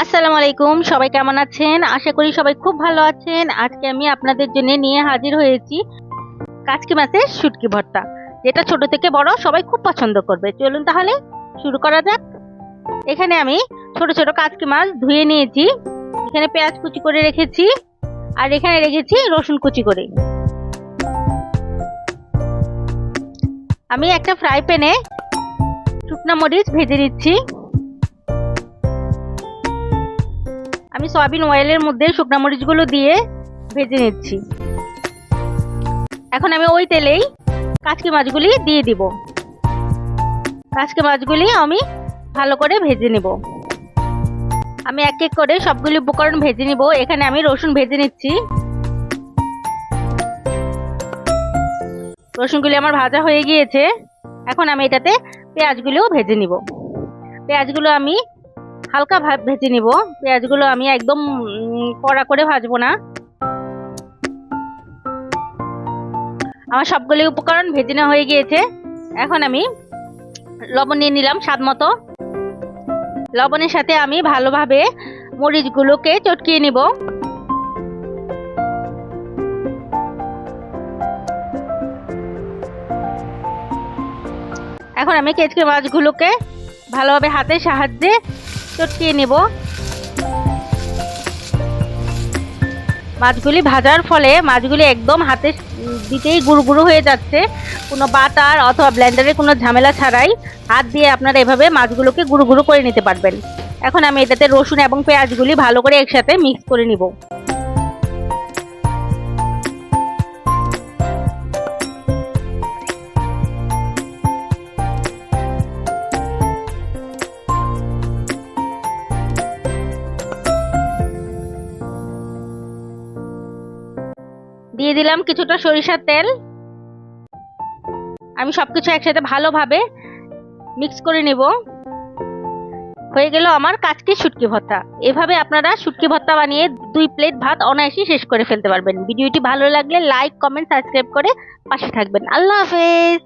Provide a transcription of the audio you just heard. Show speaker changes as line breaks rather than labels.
আসসালামু আলাইকুম, সবাই কেমন আছেন? আশা করি সবাই খুব ভালো আছেন। আজকে আমি আপনাদের জন্য নিয়ে হাজির হয়েছি কাচকি মাছের শুটকি ভর্তা, যেটা ছোট থেকে বড়, সবাই খুব পছন্দ করবে। চলুন তাহলে শুরু করা যাক। এখানে আমি ছোট ছোট কাচকি মাছ ধুয়ে নিয়েছি। এখানে পেঁয়াজ কুচি করে রেখেছি, আর এখানে রেখেছি রসুন কুচি করে। আমি একটা ফ্রাই প্যানে শুকনা মরিচ ভেজে নিচ্ছি। আমি সয়াবিন অয়েলের মধ্যে শুকনো মরিচগুলো দিয়ে ভেজে নিচ্ছি। এখন আমি ওই তেলেই কাচকি মাছগুলি দিয়ে দিব। কাচকি মাছগুলি আমি ভালো করে ভেজে নেব। আমি এক এক করে সবগুলি উপকরণ ভেজে নিব। এখানে আমি রসুন ভেজে নিচ্ছি। রসুনগুলি আমার ভাজা হয়ে গিয়েছে। এখন আমি এটাতে পেঁয়াজগুলিও ভেজে নিব। পেঁয়াজগুলো আমি হালকা ভেজে নিব। পেঁয়াজগুলো আমি একদম কড়া করে ভাজবো না। আমার সবগুলি উপকরণ ভেজে নেওয়া হয়ে গিয়েছে। এখন আমি লবণ নিয়ে নিলাম স্বাদ মতো। লবণের সাথে আমি ভালোভাবে মরিচগুলোকে চটকিয়ে নিব। এখন আমি কেচকে মাছগুলোকে ভালোভাবে হাতের সাহায্যে চটকিয়ে নেব। মাছগুলি ভাজার ফলে মাছগুলি একদম হাতে দিতেই গুঁড়ো গুঁড়ো হয়ে যাচ্ছে। কোনো বাটার অথবা ব্লেন্ডারে কোনো ঝামেলা ছাড়াই হাত দিয়ে আপনারা এভাবে মাছগুলোকে গুঁড়ো গুঁড়ো করে নিতে পারবেন। এখন আমি এটাতে রসুন এবং পেঁয়াজগুলি ভালো করে একসাথে মিক্স করে নিব। দিয়ে দিলাম কিছুটা সরিষার তেল। আমি সব কিছু একসাথে ভালোভাবে মিক্স করে নেব। হয়ে গেল আমার কাজকে শুটকি ভর্তা। এভাবে আপনারা শুটকি ভর্তা বানিয়ে দুই প্লেট ভাত অনায়াসে শেষ করে ফেলতে পারবেন। ভিডিওটি ভালো লাগলে লাইক কমেন্ট সাবস্ক্রাইব করে পাশে থাকবেন। আল্লাহ হাফেজ!